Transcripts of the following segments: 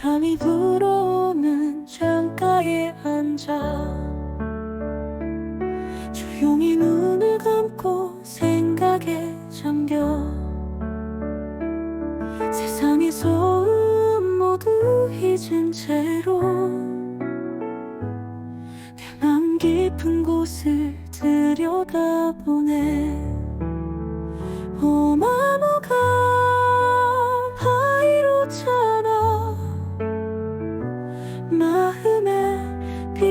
바람이 불어오는 창가에 앉아. 조용히 눈을 감고 생각에 잠겨. 세상의 소음 모두 잊은 채로 내맘 깊은 곳을 들여다보네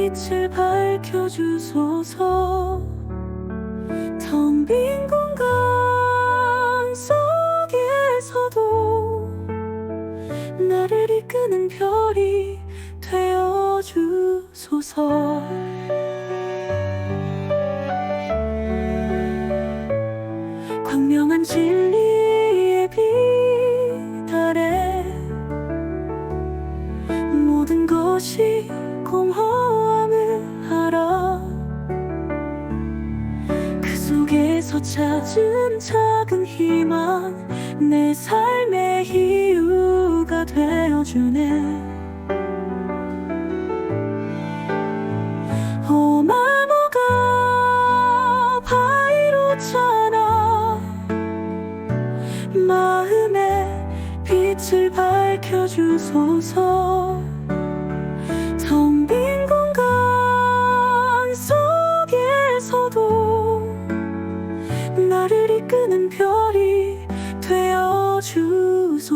빛을 밝혀주소서. 텅빈공 서 찾은 작은 희망 내 삶의 이유가 되어주네. 오마모가 바이로잖아. 마음에 빛을 밝혀주소서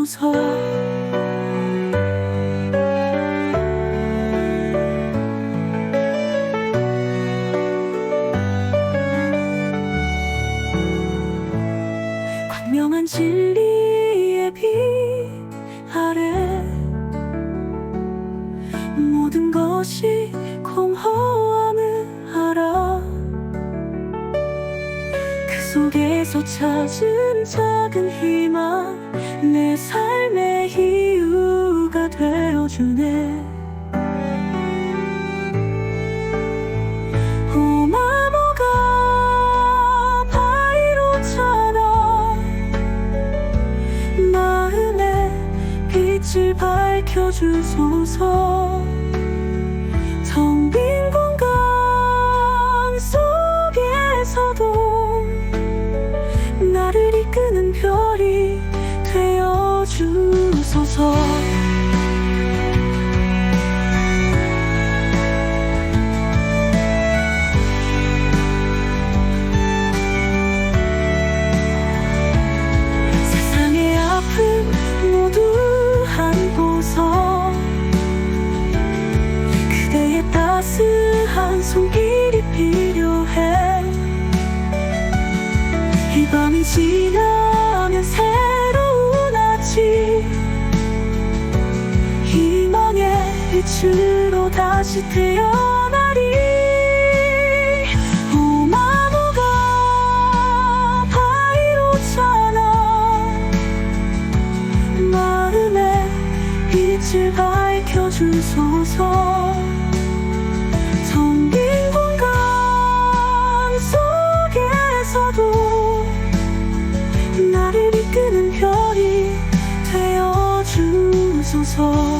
되어주소서. 광명한 진리의 빛 아래. 모든 것이 공허함을 알아. 그 속에서 찾은 작은 희망 내 삶의 이유가 되어주네. 오마모가 바이로잖아. 마음에 빛을 밝혀주소서 되어주소서. 세상의 아픔 모두 안고서. 그대의 따스한 손길이 필요해. 이 밤이 지나 빛으로 다시 태어나리. 오마노가 바이로잖아 마음에 빛을 밝혀주소서 성빈 공간 속에서도 나를 이끄는 별이 되어주소서.